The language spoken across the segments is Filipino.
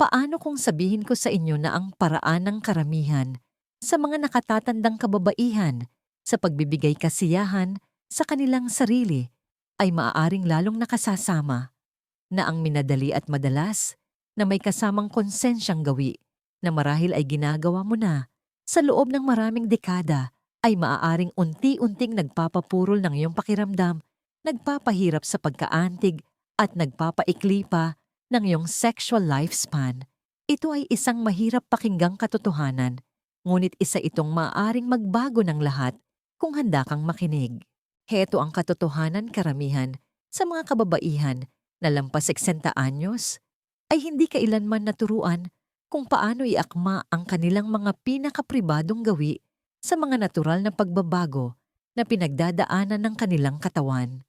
Paano kung sabihin ko sa inyo na ang paraan ng karamihan sa mga nakatatandang kababaihan sa pagbibigay kasiyahan sa kanilang sarili ay maaaring lalong nakasasama na ang minadali at madalas na may kasamang konsensyang gawi na marahil ay ginagawa mo na sa loob ng maraming dekada ay maaaring unti-unting nagpapapurol ng iyong pakiramdam, nagpapahirap sa pagkaantig at nagpapaikli pa ng iyong sexual lifespan. Ito ay isang mahirap pakinggang katotohanan, ngunit isa itong maaaring magbago ng lahat kung handa kang makinig. Heto ang katotohanan karamihan sa mga kababaihan na lampas 60 anyos ay hindi kailanman naturuan kung paano iakma ang kanilang mga pinakapribadong gawi sa mga natural na pagbabago na pinagdadaanan ng kanilang katawan.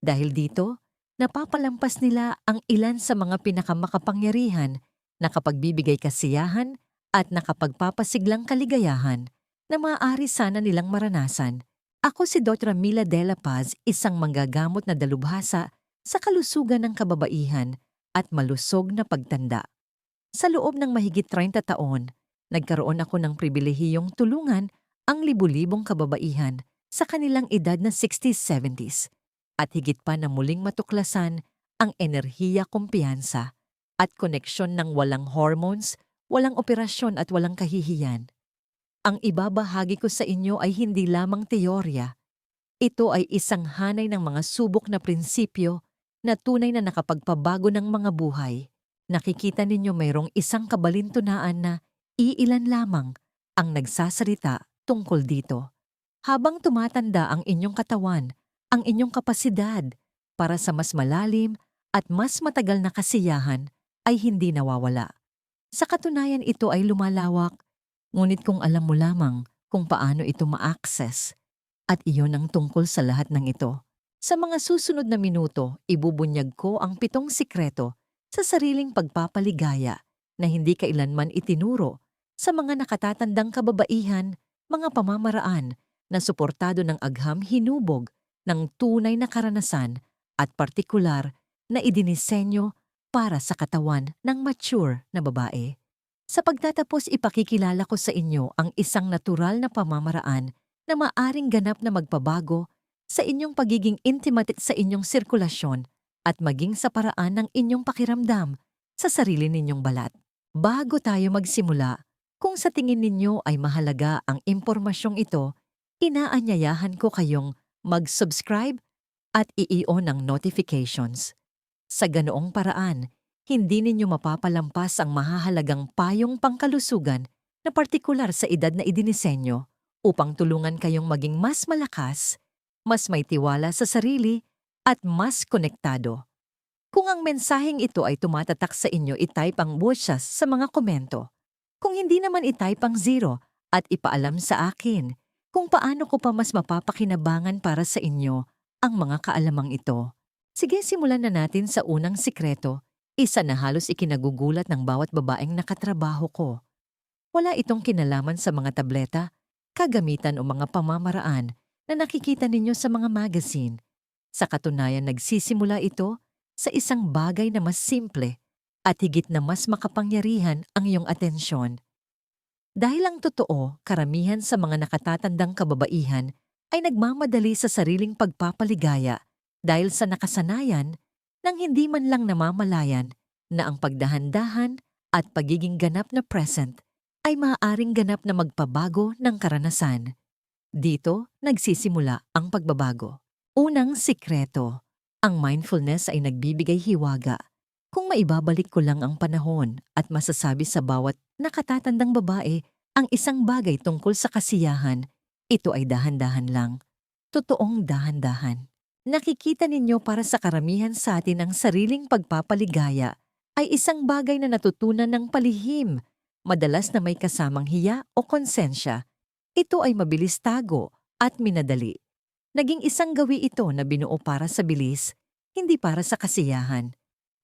Dahil dito, napapalampas nila ang ilan sa mga pinakamakapangyarihan na kapagbibigay kasiyahan at nakapagpapasiglang kaligayahan na maaari sana nilang maranasan. Ako si Dr. Mila De La Paz, isang manggagamot na dalubhasa sa kalusugan ng kababaihan at malusog na pagtanda. Sa loob ng mahigit 30 taon, nagkaroon ako ng pribilehiyong tulungan ang libu-libong kababaihan sa kanilang edad na 60s, 70s at higit pa na muling matuklasan ang enerhiya kumpiyansa at koneksyon ng walang hormones, walang operasyon at walang kahihiyan. Ang ibabahagi ko sa inyo ay hindi lamang teorya. Ito ay isang hanay ng mga subok na prinsipyo na tunay na nakapagpabago ng mga buhay. Nakikita ninyo mayroong isang kabalintunaan na iilan lamang ang nagsasalita tungkol dito. Habang tumatanda ang inyong katawan, ang inyong kapasidad para sa mas malalim at mas matagal na kasiyahan ay hindi nawawala. Sa katunayan ito ay lumalawak, ngunit kung alam mo lamang kung paano ito ma-access, at iyon ang tungkol sa lahat ng ito. Sa mga susunod na minuto, ibubunyag ko ang pitong sikreto sa sariling pagpapaligaya na hindi kailanman itinuro sa mga nakatatandang kababaihan mga pamamaraan na suportado ng agham hinubog ng tunay na karanasan at partikular na idinisenyo para sa katawan ng mature na babae. Sa pagtatapos ipakikilala ko sa inyo ang isang natural na pamamaraan na maaring ganap na magpabago sa inyong pagiging intimate sa inyong sirkulasyon at maging sa paraan ng inyong pakiramdam sa sarili ninyong balat. Bago tayo magsimula, kung sa tingin ninyo ay mahalaga ang impormasyong ito, inaanyayahan ko kayong mag-subscribe at i-on ang notifications. Sa ganoong paraan, hindi ninyo mapapalampas ang mahahalagang payong pangkalusugan na partikular sa edad na idinisenyo upang tulungan kayong maging mas malakas, mas may tiwala sa sarili, at mas konektado. Kung ang mensaheng ito ay tumatatak sa inyo, itype ang busyas sa mga komento. Kung hindi naman itype ang zero at ipaalam sa akin kung paano ko pa mas mapapakinabangan para sa inyo ang mga kaalamang ito. Sige, simulan na natin sa unang sikreto, isa na halos ikinagugulat ng bawat babaeng nakatrabaho ko. Wala itong kinalaman sa mga tableta, kagamitan o mga pamamaraan na nakikita ninyo sa mga magazine. Sa katunayan, nagsisimula ito sa isang bagay na mas simple at higit na mas makapangyarihan ang iyong atensyon. Dahil ang totoo, karamihan sa mga nakatatandang kababaihan ay nagmamadali sa sariling pagpapaligaya dahil sa nakasanayan nang hindi man lang namamalayan na ang pagdahan-dahan at pagiging ganap na present ay maaaring ganap na magpabago ng karanasan. Dito nagsisimula ang pagbabago. Unang sikreto, ang mindfulness ay nagbibigay hiwaga kung maibabalik ko lang ang panahon at masasabi sa bawat nakatatandang babae ang isang bagay tungkol sa kasiyahan, ito ay dahan-dahan lang. Totoong dahan-dahan. Nakikita ninyo para sa karamihan sa atin ang sariling pagpapaligaya ay isang bagay na natutunan ng palihim, madalas na may kasamang hiya o konsensya. Ito ay mabilis tago at minadali. Naging isang gawi ito na binuo para sa bilis, hindi para sa kasiyahan.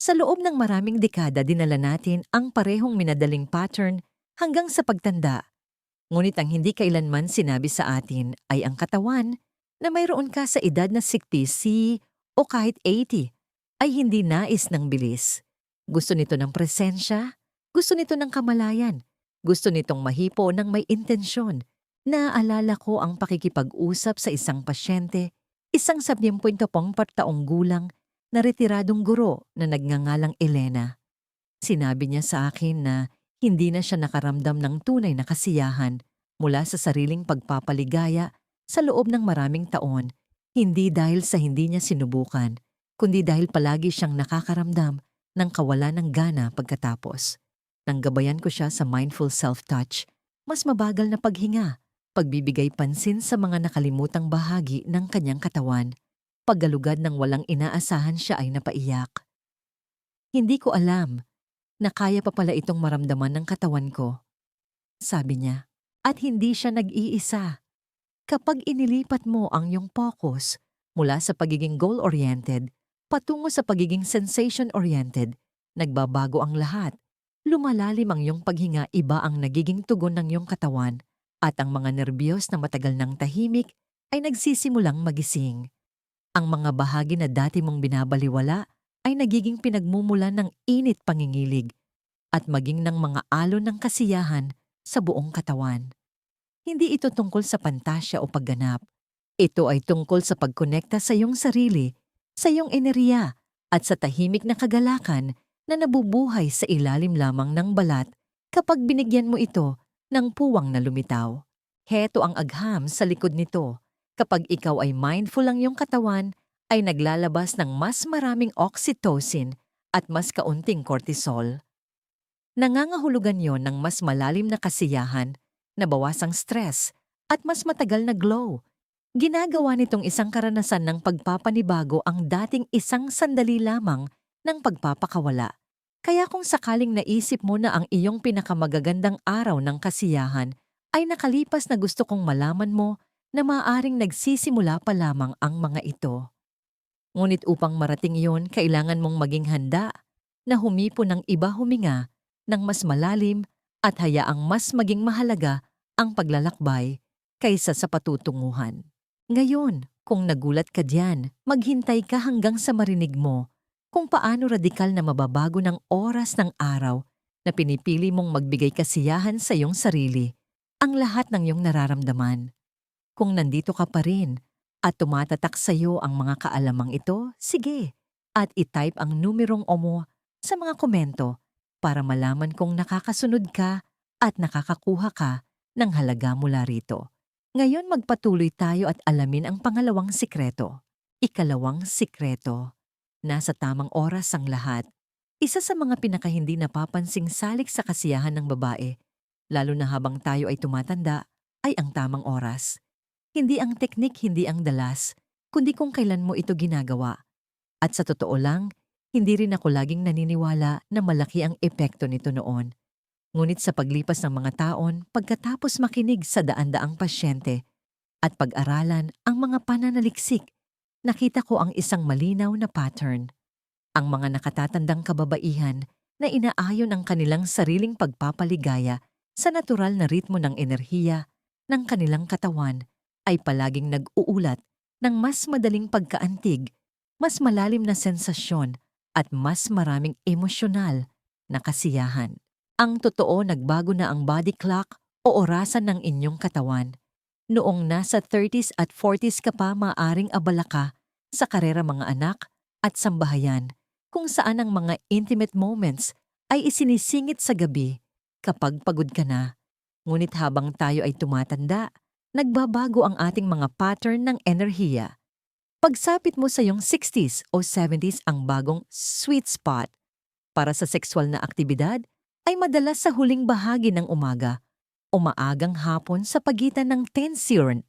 Sa loob ng maraming dekada dinala natin ang parehong minadaling pattern hanggang sa pagtanda. Ngunit ang hindi kailanman sinabi sa atin ay ang katawan na mayroon ka sa edad na 60 o kahit 80 ay hindi nais ng bilis. Gusto nito ng presensya, Gusto nito ng kamalayan. Gusto nitong mahipo ng may intensyon. Naaalala ko ang pakikipag-usap sa isang pasyente, isang 70 taong gulang na retiradong guro na nagngangalang Elena. Sinabi niya sa akin na hindi na siya nakaramdam ng tunay na kasiyahan mula sa sariling pagpapaligaya sa loob ng maraming taon, hindi dahil sa hindi niya sinubukan, kundi dahil palagi siyang nakakaramdam ng kawalan ng gana pagkatapos. Nang gabayan ko siya sa mindful self-touch, mas mabagal na paghinga, pagbibigay pansin sa mga nakalimutang bahagi ng kanyang katawan, paggalugad ng walang inaasahan siya ay napaiyak. Hindi ko alam na kaya pa pala itong maramdaman ng katawan ko. Sabi niya, at hindi siya nag-iisa. Kapag inilipat mo ang iyong focus mula sa pagiging goal-oriented patungo sa pagiging sensation-oriented, nagbabago ang lahat. Lumalalim ang iyong paghinga, iba ang nagiging tugon ng iyong katawan at ang mga nerbiyos na matagal ng tahimik ay nagsisimulang magising. Ang mga bahagi na dati mong binabaliwala ay nagiging pinagmumulan ng init pangingilig at maging ng mga alon ng kasiyahan sa buong katawan. Hindi ito tungkol sa pantasya o pagganap. Ito ay tungkol sa pagkonekta sa iyong sarili, sa iyong enerhiya, at sa tahimik na kagalakan na nabubuhay sa ilalim lamang ng balat kapag binigyan mo ito ng puwang na lumitaw. Heto ang agham sa likod nito. Kapag ikaw ay mindful ang iyong katawan, ay naglalabas ng mas maraming oxytocin at mas kaunting cortisol. Nangangahulugan yon ng mas malalim na kasiyahan, nabawasang stress, at mas matagal na glow. Ginagawa nitong isang karanasan ng pagpapanibago ang dating isang sandali lamang ng pagpapakawala. Kaya kung sakaling naisip mo na ang iyong pinakamagagandang araw ng kasiyahan ay nakalipas na gusto kong malaman mo na maaring nagsisimula pa lamang ang mga ito. Ngunit upang marating iyon, kailangan mong maging handa na humipo ng iba huminga ng mas malalim at hayaang mas maging mahalaga ang paglalakbay kaysa sa patutunguhan. Ngayon, kung nagulat ka diyan, maghintay ka hanggang sa marinig mo kung paano radikal na mababago ng oras ng araw na pinipili mong magbigay kasiyahan sa iyong sarili ang lahat ng iyong nararamdaman. Kung nandito ka pa rin at tumatatak sa iyo ang mga kaalamang ito, sige, at itype ang numerong omo sa mga komento para malaman kung nakakasunod ka at nakakakuha ka ng halaga mula rito. Ngayon magpatuloy tayo at alamin ang pangalawang sikreto. Ikalawang sikreto. Nasa tamang oras ang lahat. Isa sa mga pinakahindi napapansing salik sa kasiyahan ng babae, lalo na habang tayo ay tumatanda, ay ang tamang oras. Hindi ang teknik, hindi ang dalas, kundi kung kailan mo ito ginagawa. At sa totoo lang, hindi rin ako laging naniniwala na malaki ang epekto nito noon. Ngunit sa paglipas ng mga taon, pagkatapos makinig sa daan-daang pasyente at pag-aralan ang mga pananaliksik, nakita ko ang isang malinaw na pattern. Ang mga nakatatandang kababaihan na inaayon ang kanilang sariling pagpapaligaya sa natural na ritmo ng enerhiya ng kanilang katawan ay palaging nag-uulat ng mas madaling pagkaantig, mas malalim na sensasyon at mas maraming emosyonal na kasiyahan. Ang totoo nagbago na ang body clock o orasan ng inyong katawan. Noong nasa 30s at 40s ka pa maaring abala ka sa karera mga anak at sambahayan kung saan ang mga intimate moments ay isinisingit sa gabi kapag pagod ka na. Ngunit habang tayo ay tumatanda, nagbabago ang ating mga pattern ng enerhiya Pagsapit mo sa iyong 60s o 70s ang bagong sweet spot para sa sexual na aktibidad ay madalas sa huling bahagi ng umaga o maagang hapon sa pagitan ng tension.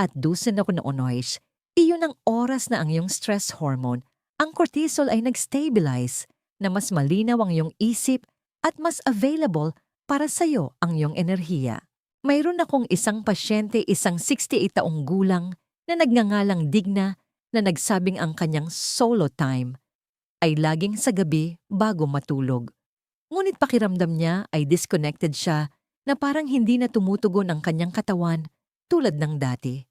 At dusin ako na onoys, iyon ang oras na ang iyong stress hormone, ang cortisol ay nag-stabilize na mas malinaw ang iyong isip at mas available para sa iyo ang iyong enerhiya. Mayroon akong isang pasyente, isang 68 taong gulang, na nagngangalang Digna na nagsabing ang kanyang solo time ay laging sa gabi bago matulog. Ngunit pakiramdam niya ay disconnected siya na parang hindi na tumutugon ang kanyang katawan tulad ng dati.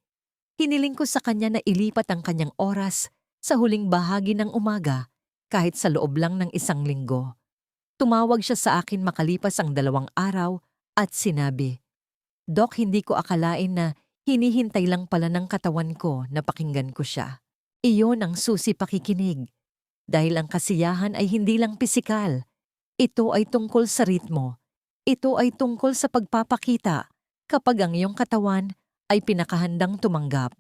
Hiniling ko sa kanya na ilipat ang kanyang oras sa huling bahagi ng umaga kahit sa loob lang ng isang linggo. Tumawag siya sa akin makalipas ang dalawang araw at sinabi, Dok, hindi ko akalain na hinihintay lang pala ng katawan ko na pakinggan ko siya. Iyon ang susi pakikinig. Dahil ang kasiyahan ay hindi lang pisikal. Ito ay tungkol sa ritmo. Ito ay tungkol sa pagpapakita kapag ang iyong katawan ay pinakahandang tumanggap.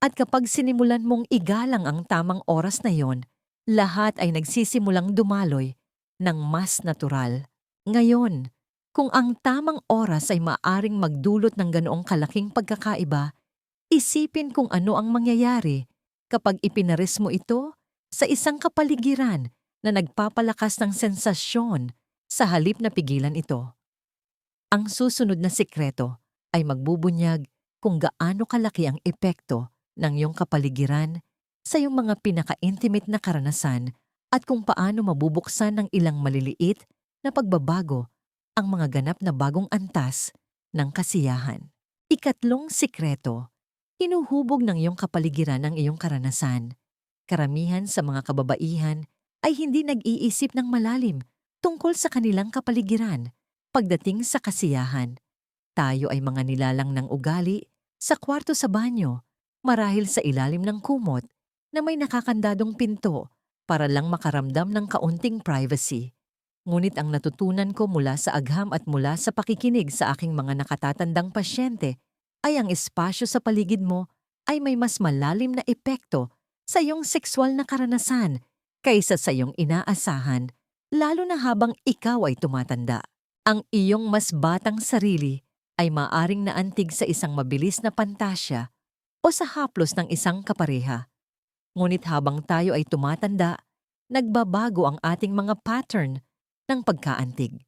At kapag sinimulan mong igalang ang tamang oras na yon, lahat ay nagsisimulang dumaloy ng mas natural. Ngayon, kung ang tamang oras ay maaring magdulot ng ganoong kalaking pagkakaiba, isipin kung ano ang mangyayari kapag ipinaris mo ito sa isang kapaligiran na nagpapalakas ng sensasyon sa halip na pigilan ito. Ang susunod na sikreto ay magbubunyag kung gaano kalaki ang epekto ng iyong kapaligiran sa iyong mga pinaka-intimate na karanasan at kung paano mabubuksan ng ilang maliliit na pagbabago ang mga ganap na bagong antas ng kasiyahan. Ikatlong sikreto, hinuhubog ng iyong kapaligiran ang iyong karanasan. Karamihan sa mga kababaihan ay hindi nag-iisip ng malalim tungkol sa kanilang kapaligiran pagdating sa kasiyahan. Tayo ay mga nilalang ng ugali sa kwarto sa banyo marahil sa ilalim ng kumot na may nakakandadong pinto para lang makaramdam ng kaunting privacy. Ngunit ang natutunan ko mula sa agham at mula sa pakikinig sa aking mga nakatatandang pasyente ay ang espasyo sa paligid mo ay may mas malalim na epekto sa iyong sexual na karanasan kaysa sa iyong inaasahan, lalo na habang ikaw ay tumatanda. Ang iyong mas batang sarili ay maaring naantig sa isang mabilis na pantasya o sa haplos ng isang kapareha. Ngunit habang tayo ay tumatanda, nagbabago ang ating mga pattern ng pagkaantig.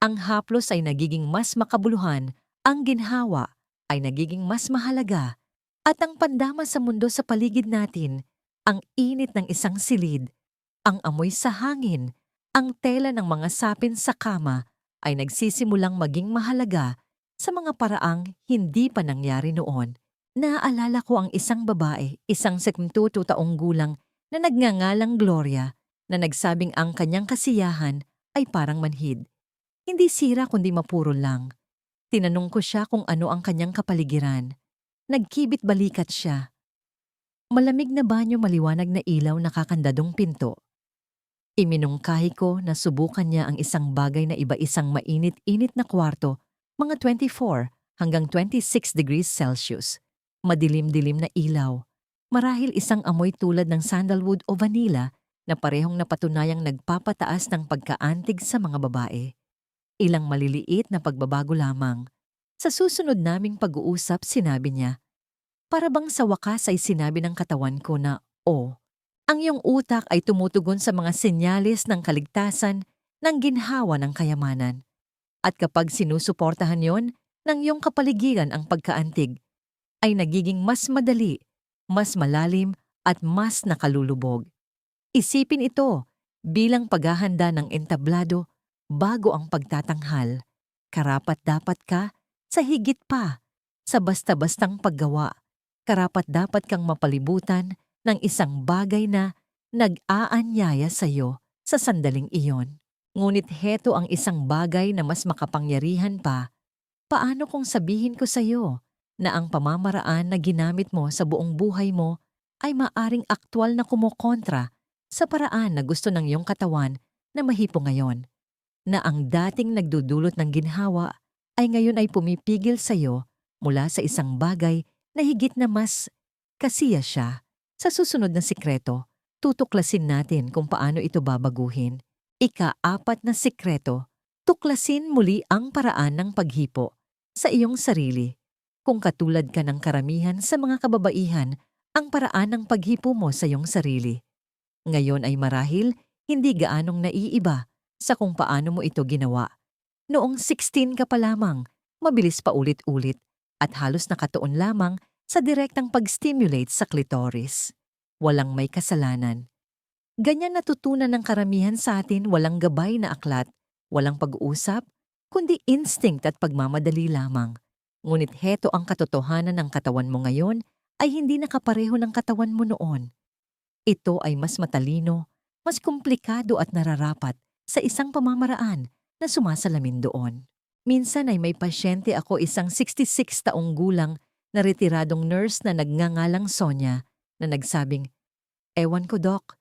Ang haplos ay nagiging mas makabuluhan, ang ginhawa ay nagiging mas mahalaga, at ang pandama sa mundo sa paligid natin, ang init ng isang silid, ang amoy sa hangin, ang tela ng mga sapin sa kama ay nagsisimulang maging mahalaga sa mga paraang hindi pa nangyari noon. Naaalala ko ang isang babae, isang 72 taong gulang na nagngangalang Gloria na nagsabing ang kanyang kasiyahan ay parang manhid. Hindi sira kundi mapuro lang. Tinanong ko siya kung ano ang kanyang kapaligiran. Nagkibit balikat siya. Malamig na banyo maliwanag na ilaw nakakandadong pinto. Iminungkahi ko na subukan niya ang isang bagay na iba-isang mainit-init na kwarto, mga 24 hanggang 26 degrees Celsius madilim-dilim na ilaw, marahil isang amoy tulad ng sandalwood o vanilla na parehong napatunayang nagpapataas ng pagkaantig sa mga babae. Ilang maliliit na pagbabago lamang. Sa susunod naming pag-uusap, sinabi niya, para bang sa wakas ay sinabi ng katawan ko na, oh, ang iyong utak ay tumutugon sa mga senyales ng kaligtasan ng ginhawa ng kayamanan. At kapag sinusuportahan yon ng iyong kapaligiran ang pagkaantig, ay nagiging mas madali, mas malalim at mas nakalulubog. Isipin ito bilang paghahanda ng entablado bago ang pagtatanghal. Karapat dapat ka sa higit pa sa basta-bastang paggawa. Karapat dapat kang mapalibutan ng isang bagay na nag-aanyaya sa iyo sa sandaling iyon. Ngunit heto ang isang bagay na mas makapangyarihan pa. Paano kung sabihin ko sa iyo na ang pamamaraan na ginamit mo sa buong buhay mo ay maaring aktwal na kumokontra sa paraan na gusto ng iyong katawan na mahipo ngayon, na ang dating nagdudulot ng ginhawa ay ngayon ay pumipigil sa iyo mula sa isang bagay na higit na mas kasiya siya. Sa susunod na sikreto, tutuklasin natin kung paano ito babaguhin. Ika-apat na sikreto, tuklasin muli ang paraan ng paghipo sa iyong sarili kung katulad ka ng karamihan sa mga kababaihan ang paraan ng paghipo mo sa iyong sarili. Ngayon ay marahil hindi gaanong naiiba sa kung paano mo ito ginawa. Noong 16 ka pa lamang, mabilis pa ulit-ulit at halos nakatuon lamang sa direktang pag-stimulate sa clitoris. Walang may kasalanan. Ganyan natutunan ng karamihan sa atin walang gabay na aklat, walang pag-uusap, kundi instinct at pagmamadali lamang. Ngunit heto ang katotohanan ng katawan mo ngayon ay hindi nakapareho ng katawan mo noon. Ito ay mas matalino, mas komplikado at nararapat sa isang pamamaraan na sumasalamin doon. Minsan ay may pasyente ako isang 66 taong gulang na retiradong nurse na nagngangalang Sonia na nagsabing, Ewan ko, Doc,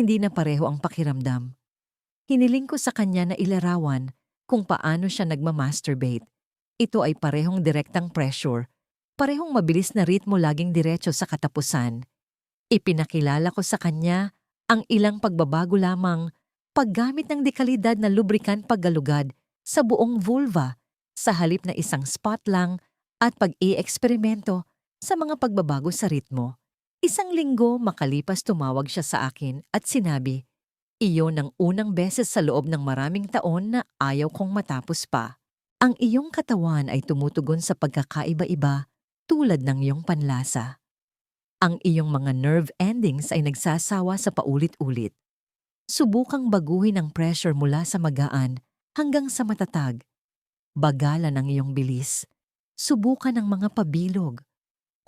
hindi na pareho ang pakiramdam. Hiniling ko sa kanya na ilarawan kung paano siya nagmamasturbate. Ito ay parehong direktang pressure, parehong mabilis na ritmo laging diretso sa katapusan. Ipinakilala ko sa kanya ang ilang pagbabago lamang paggamit ng dekalidad na lubrikant paggalugad sa buong vulva sa halip na isang spot lang at pag-i-eksperimento sa mga pagbabago sa ritmo. Isang linggo makalipas tumawag siya sa akin at sinabi, Iyon ang unang beses sa loob ng maraming taon na ayaw kong matapos pa. Ang iyong katawan ay tumutugon sa pagkakaiba-iba tulad ng iyong panlasa. Ang iyong mga nerve endings ay nagsasawa sa paulit-ulit. Subukang baguhin ang pressure mula sa magaan hanggang sa matatag. Bagalan ang iyong bilis. Subukan ang mga pabilog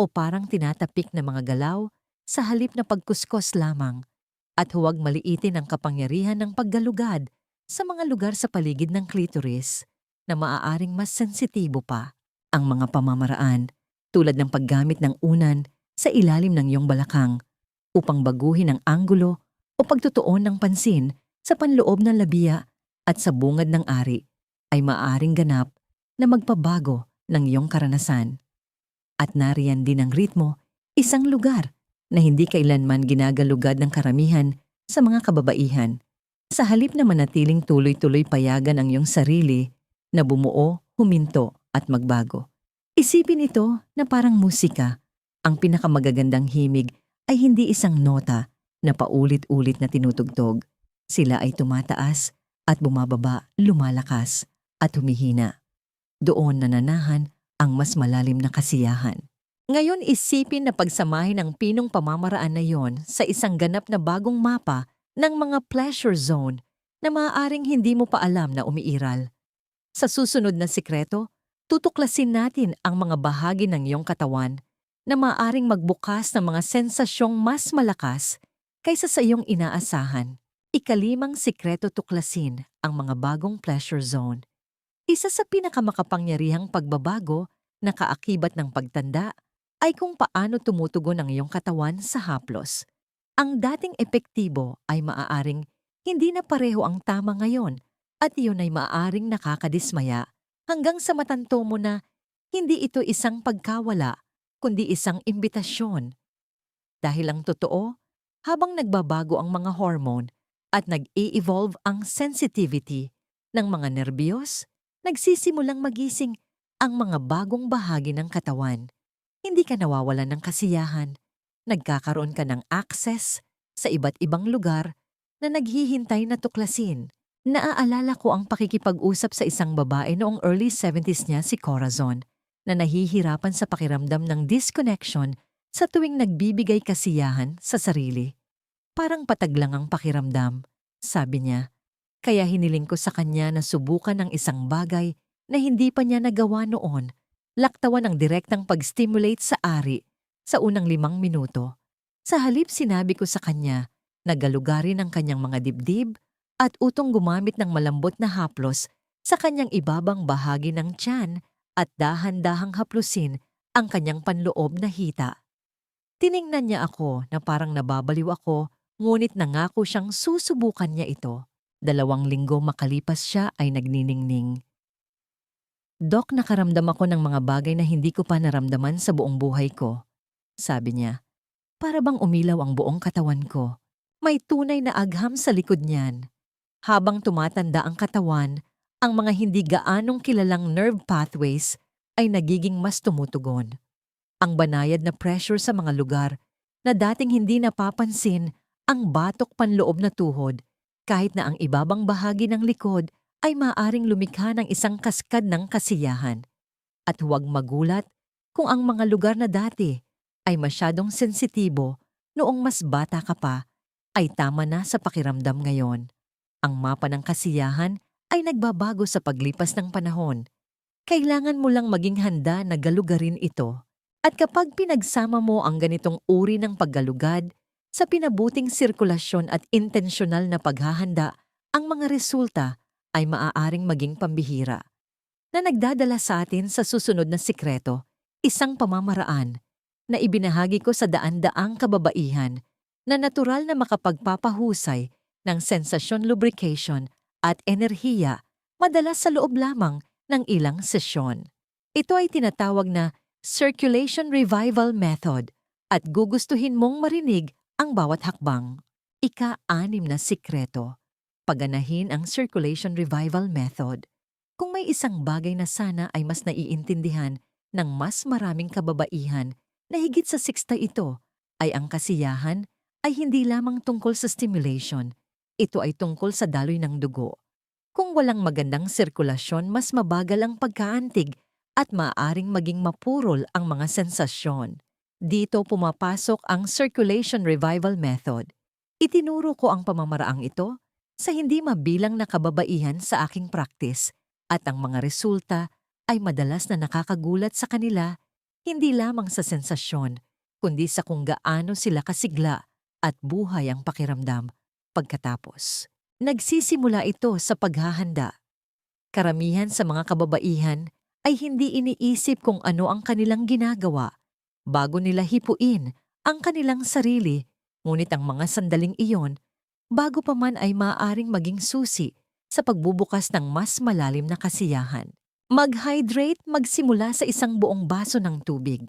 o parang tinatapik na mga galaw sa halip na pagkuskos lamang at huwag maliitin ang kapangyarihan ng paggalugad sa mga lugar sa paligid ng clitoris na maaaring mas sensitibo pa. Ang mga pamamaraan tulad ng paggamit ng unan sa ilalim ng iyong balakang upang baguhin ang anggulo o pagtutuon ng pansin sa panloob ng labiya at sa bungad ng ari ay maaring ganap na magpabago ng iyong karanasan. At nariyan din ang ritmo, isang lugar na hindi kailanman ginagalugad ng karamihan sa mga kababaihan. Sa halip na manatiling tuloy-tuloy payagan ang iyong sarili na bumuo, huminto at magbago. Isipin ito na parang musika ang pinakamagagandang himig ay hindi isang nota na paulit-ulit na tinutugtog. Sila ay tumataas at bumababa, lumalakas at humihina. Doon nananahan ang mas malalim na kasiyahan. Ngayon isipin na pagsamahin ang pinong pamamaraan na yon sa isang ganap na bagong mapa ng mga pleasure zone na maaaring hindi mo pa alam na umiiral. Sa susunod na sikreto, tutuklasin natin ang mga bahagi ng iyong katawan na maaring magbukas ng mga sensasyong mas malakas kaysa sa iyong inaasahan. Ikalimang sikreto tuklasin ang mga bagong pleasure zone. Isa sa pinakamakapangyarihang pagbabago na kaakibat ng pagtanda ay kung paano tumutugon ang iyong katawan sa haplos. Ang dating epektibo ay maaaring hindi na pareho ang tama ngayon at iyon ay maaaring nakakadismaya hanggang sa matanto mo na hindi ito isang pagkawala kundi isang imbitasyon. Dahil ang totoo, habang nagbabago ang mga hormone at nag-i-evolve ang sensitivity ng mga nerbiyos, nagsisimulang magising ang mga bagong bahagi ng katawan. Hindi ka nawawalan ng kasiyahan. Nagkakaroon ka ng access sa iba't ibang lugar na naghihintay na tuklasin. Naaalala ko ang pakikipag-usap sa isang babae noong early 70s niya si Corazon na nahihirapan sa pakiramdam ng disconnection sa tuwing nagbibigay kasiyahan sa sarili. Parang patag lang ang pakiramdam, sabi niya. Kaya hiniling ko sa kanya na subukan ng isang bagay na hindi pa niya nagawa noon, laktawan ang direktang pag-stimulate sa ari sa unang limang minuto. Sa halip sinabi ko sa kanya na galugarin ang kanyang mga dibdib at utong gumamit ng malambot na haplos sa kanyang ibabang bahagi ng tiyan at dahan-dahang haplusin ang kanyang panloob na hita. Tiningnan niya ako na parang nababaliw ako ngunit nangako siyang susubukan niya ito. Dalawang linggo makalipas siya ay nagniningning. Dok, nakaramdam ako ng mga bagay na hindi ko pa naramdaman sa buong buhay ko. Sabi niya, para bang umilaw ang buong katawan ko. May tunay na agham sa likod niyan. Habang tumatanda ang katawan, ang mga hindi gaanong kilalang nerve pathways ay nagiging mas tumutugon. Ang banayad na pressure sa mga lugar na dating hindi napapansin ang batok panloob na tuhod kahit na ang ibabang bahagi ng likod ay maaring lumikha ng isang kaskad ng kasiyahan. At huwag magulat kung ang mga lugar na dati ay masyadong sensitibo noong mas bata ka pa ay tama na sa pakiramdam ngayon. Ang mapa ng kasiyahan ay nagbabago sa paglipas ng panahon. Kailangan mo lang maging handa na galugarin ito. At kapag pinagsama mo ang ganitong uri ng paggalugad sa pinabuting sirkulasyon at intensyonal na paghahanda, ang mga resulta ay maaaring maging pambihira na nagdadala sa atin sa susunod na sikreto, isang pamamaraan na ibinahagi ko sa daan-daang kababaihan na natural na makapagpapahusay ng sensasyon lubrication at enerhiya madalas sa loob lamang ng ilang sesyon. Ito ay tinatawag na circulation revival method at gugustuhin mong marinig ang bawat hakbang. Ika-anim na sikreto. Paganahin ang circulation revival method. Kung may isang bagay na sana ay mas naiintindihan ng mas maraming kababaihan na higit sa siksta ito, ay ang kasiyahan ay hindi lamang tungkol sa stimulation. Ito ay tungkol sa daloy ng dugo. Kung walang magandang sirkulasyon, mas mabagal ang pagkaantig at maaaring maging mapurol ang mga sensasyon. Dito pumapasok ang circulation revival method. Itinuro ko ang pamamaraang ito sa hindi mabilang na kababaihan sa aking practice at ang mga resulta ay madalas na nakakagulat sa kanila hindi lamang sa sensasyon, kundi sa kung gaano sila kasigla at buhay ang pakiramdam pagkatapos. Nagsisimula ito sa paghahanda. Karamihan sa mga kababaihan ay hindi iniisip kung ano ang kanilang ginagawa bago nila hipuin ang kanilang sarili, ngunit ang mga sandaling iyon, bago pa man ay maaaring maging susi sa pagbubukas ng mas malalim na kasiyahan. Mag-hydrate magsimula sa isang buong baso ng tubig.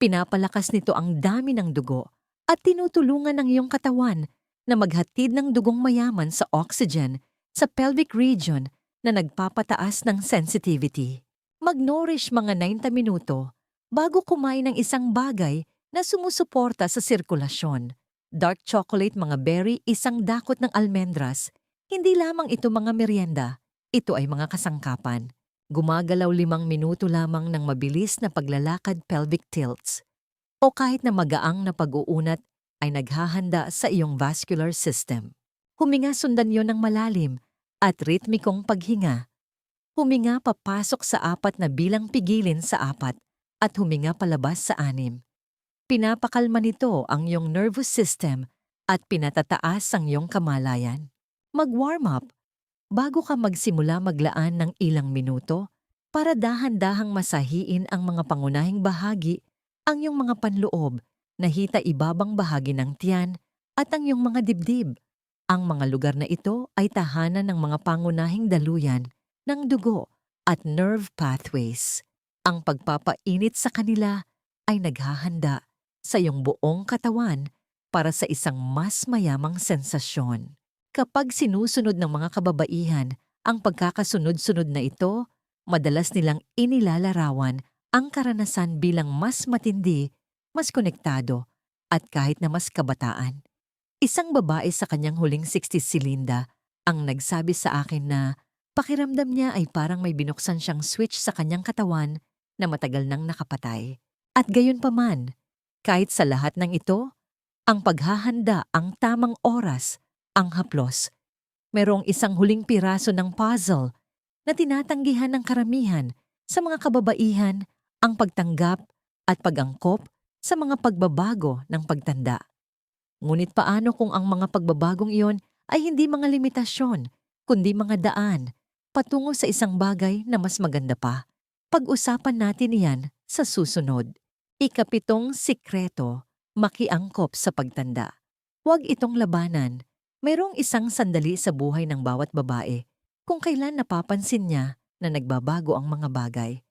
Pinapalakas nito ang dami ng dugo at tinutulungan ng iyong katawan na maghatid ng dugong mayaman sa oxygen sa pelvic region na nagpapataas ng sensitivity. Mag-nourish mga 90 minuto bago kumain ng isang bagay na sumusuporta sa sirkulasyon. Dark chocolate mga berry, isang dakot ng almendras. Hindi lamang ito mga merienda, ito ay mga kasangkapan. Gumagalaw limang minuto lamang ng mabilis na paglalakad pelvic tilts. O kahit na magaang na pag-uunat ay naghahanda sa iyong vascular system. Huminga sundan yon ng malalim at ritmikong paghinga. Huminga papasok sa apat na bilang pigilin sa apat at huminga palabas sa anim. Pinapakalma nito ang iyong nervous system at pinatataas ang iyong kamalayan. Mag-warm up bago ka magsimula maglaan ng ilang minuto para dahan-dahang masahiin ang mga pangunahing bahagi, ang iyong mga panloob nahita ibabang bahagi ng tiyan at ang iyong mga dibdib. Ang mga lugar na ito ay tahanan ng mga pangunahing daluyan ng dugo at nerve pathways. Ang pagpapainit sa kanila ay naghahanda sa iyong buong katawan para sa isang mas mayamang sensasyon. Kapag sinusunod ng mga kababaihan ang pagkakasunod-sunod na ito, madalas nilang inilalarawan ang karanasan bilang mas matindi mas konektado, at kahit na mas kabataan. Isang babae sa kanyang huling 60s si Linda ang nagsabi sa akin na pakiramdam niya ay parang may binuksan siyang switch sa kanyang katawan na matagal nang nakapatay. At gayon pa man, kahit sa lahat ng ito, ang paghahanda ang tamang oras, ang haplos. Merong isang huling piraso ng puzzle na tinatanggihan ng karamihan sa mga kababaihan ang pagtanggap at pag-angkop sa mga pagbabago ng pagtanda. Ngunit paano kung ang mga pagbabagong iyon ay hindi mga limitasyon, kundi mga daan, patungo sa isang bagay na mas maganda pa? Pag-usapan natin iyan sa susunod. Ikapitong sikreto, makiangkop sa pagtanda. Huwag itong labanan. Mayroong isang sandali sa buhay ng bawat babae kung kailan napapansin niya na nagbabago ang mga bagay.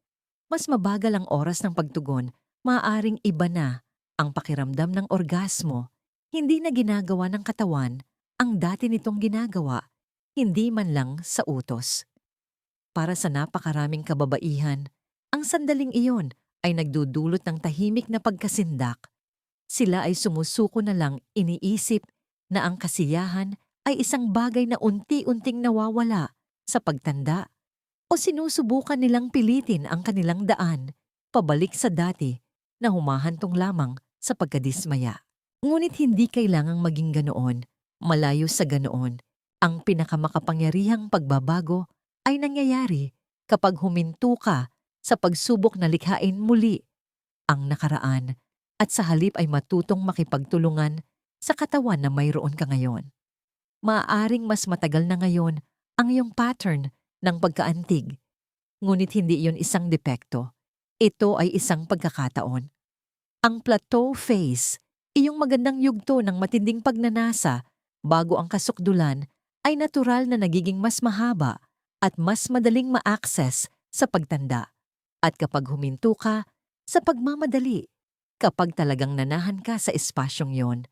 Mas mabagal ang oras ng pagtugon maaring iba na ang pakiramdam ng orgasmo, hindi na ginagawa ng katawan ang dati nitong ginagawa, hindi man lang sa utos. Para sa napakaraming kababaihan, ang sandaling iyon ay nagdudulot ng tahimik na pagkasindak. Sila ay sumusuko na lang iniisip na ang kasiyahan ay isang bagay na unti-unting nawawala sa pagtanda o sinusubukan nilang pilitin ang kanilang daan pabalik sa dati na humahantong lamang sa pagkadismaya. Ngunit hindi kailangang maging ganoon, malayo sa ganoon. Ang pinakamakapangyarihang pagbabago ay nangyayari kapag huminto ka sa pagsubok na likhain muli ang nakaraan at sa halip ay matutong makipagtulungan sa katawan na mayroon ka ngayon. Maaaring mas matagal na ngayon ang iyong pattern ng pagkaantig. Ngunit hindi iyon isang depekto. Ito ay isang pagkakataon. Ang plateau phase, iyong magandang yugto ng matinding pagnanasa bago ang kasukdulan ay natural na nagiging mas mahaba at mas madaling ma-access sa pagtanda. At kapag huminto ka, sa pagmamadali, kapag talagang nanahan ka sa espasyong yon,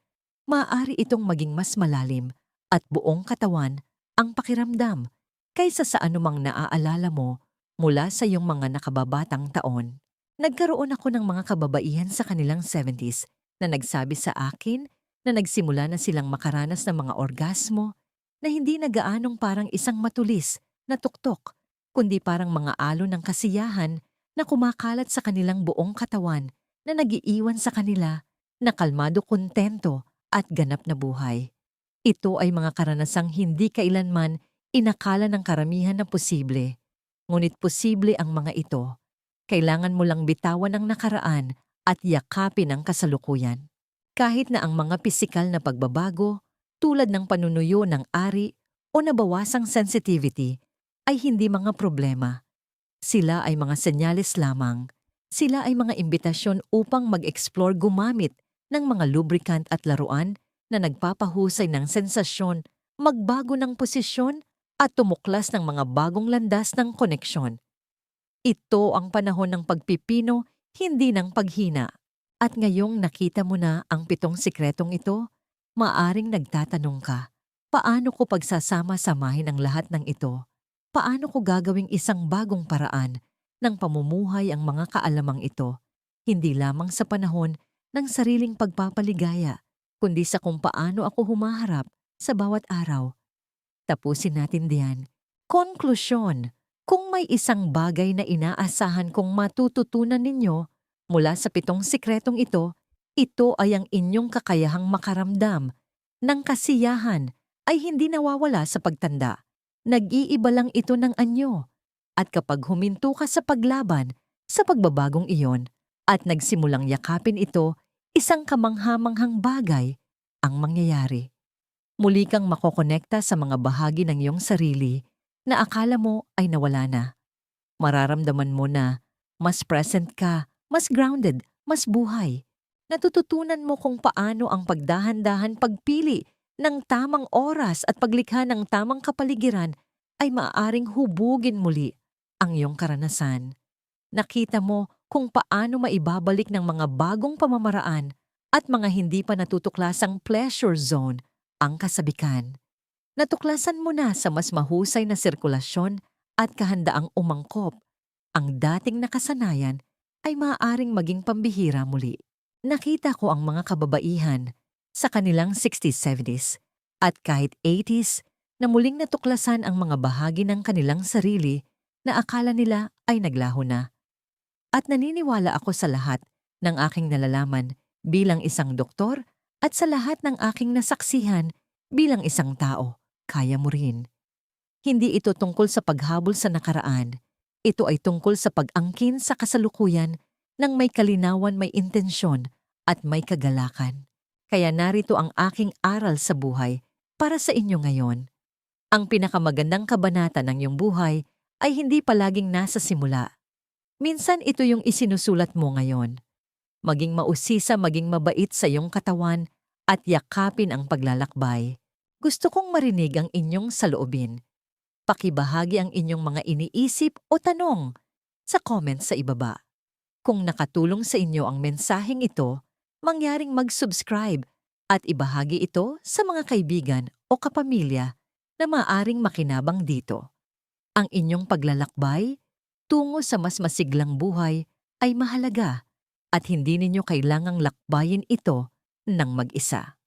maaari itong maging mas malalim at buong katawan ang pakiramdam kaysa sa anumang naaalala mo mula sa iyong mga nakababatang taon. Nagkaroon ako ng mga kababaihan sa kanilang 70s na nagsabi sa akin na nagsimula na silang makaranas ng mga orgasmo na hindi na gaanong parang isang matulis na tuktok, kundi parang mga alon ng kasiyahan na kumakalat sa kanilang buong katawan na nagiiwan sa kanila na kalmado kontento at ganap na buhay. Ito ay mga karanasang hindi kailanman inakala ng karamihan na posible. Ngunit posible ang mga ito. Kailangan mo lang bitawan ang nakaraan at yakapin ang kasalukuyan. Kahit na ang mga pisikal na pagbabago, tulad ng panunuyo ng ari o nabawasang sensitivity, ay hindi mga problema. Sila ay mga senyales lamang. Sila ay mga imbitasyon upang mag-explore gumamit ng mga lubricant at laruan na nagpapahusay ng sensasyon, magbago ng posisyon at tumuklas ng mga bagong landas ng koneksyon. Ito ang panahon ng pagpipino, hindi ng paghina. At ngayong nakita mo na ang pitong sikretong ito, maaring nagtatanong ka, paano ko pagsasama-samahin ang lahat ng ito? Paano ko gagawing isang bagong paraan ng pamumuhay ang mga kaalamang ito, hindi lamang sa panahon ng sariling pagpapaligaya, kundi sa kung paano ako humaharap sa bawat araw. Tapusin natin diyan. Konklusyon. Kung may isang bagay na inaasahan kong matututunan ninyo mula sa pitong sikretong ito, ito ay ang inyong kakayahang makaramdam ng kasiyahan ay hindi nawawala sa pagtanda. Nag-iiba lang ito ng anyo. At kapag huminto ka sa paglaban sa pagbabagong iyon at nagsimulang yakapin ito, isang kamanghamanghang bagay ang mangyayari. Muli kang makokonekta sa mga bahagi ng iyong sarili na akala mo ay nawala na. Mararamdaman mo na mas present ka, mas grounded, mas buhay. Natututunan mo kung paano ang pagdahan-dahan pagpili ng tamang oras at paglikha ng tamang kapaligiran ay maaaring hubugin muli ang iyong karanasan. Nakita mo kung paano maibabalik ng mga bagong pamamaraan at mga hindi pa natutuklasang pleasure zone ang kasabikan natuklasan mo na sa mas mahusay na sirkulasyon at kahandaang umangkop, ang dating nakasanayan ay maaaring maging pambihira muli. Nakita ko ang mga kababaihan sa kanilang 60s, 70s at kahit 80s na muling natuklasan ang mga bahagi ng kanilang sarili na akala nila ay naglaho na. At naniniwala ako sa lahat ng aking nalalaman bilang isang doktor at sa lahat ng aking nasaksihan bilang isang tao kaya mo rin. Hindi ito tungkol sa paghabol sa nakaraan. Ito ay tungkol sa pag-angkin sa kasalukuyan ng may kalinawan, may intensyon at may kagalakan. Kaya narito ang aking aral sa buhay para sa inyo ngayon. Ang pinakamagandang kabanata ng iyong buhay ay hindi palaging nasa simula. Minsan ito yung isinusulat mo ngayon. Maging mausisa, maging mabait sa iyong katawan at yakapin ang paglalakbay. Gusto kong marinig ang inyong saloobin. Pakibahagi ang inyong mga iniisip o tanong sa comments sa ibaba. Kung nakatulong sa inyo ang mensaheng ito, mangyaring mag-subscribe at ibahagi ito sa mga kaibigan o kapamilya na maaring makinabang dito. Ang inyong paglalakbay tungo sa mas masiglang buhay ay mahalaga at hindi ninyo kailangang lakbayin ito ng mag-isa.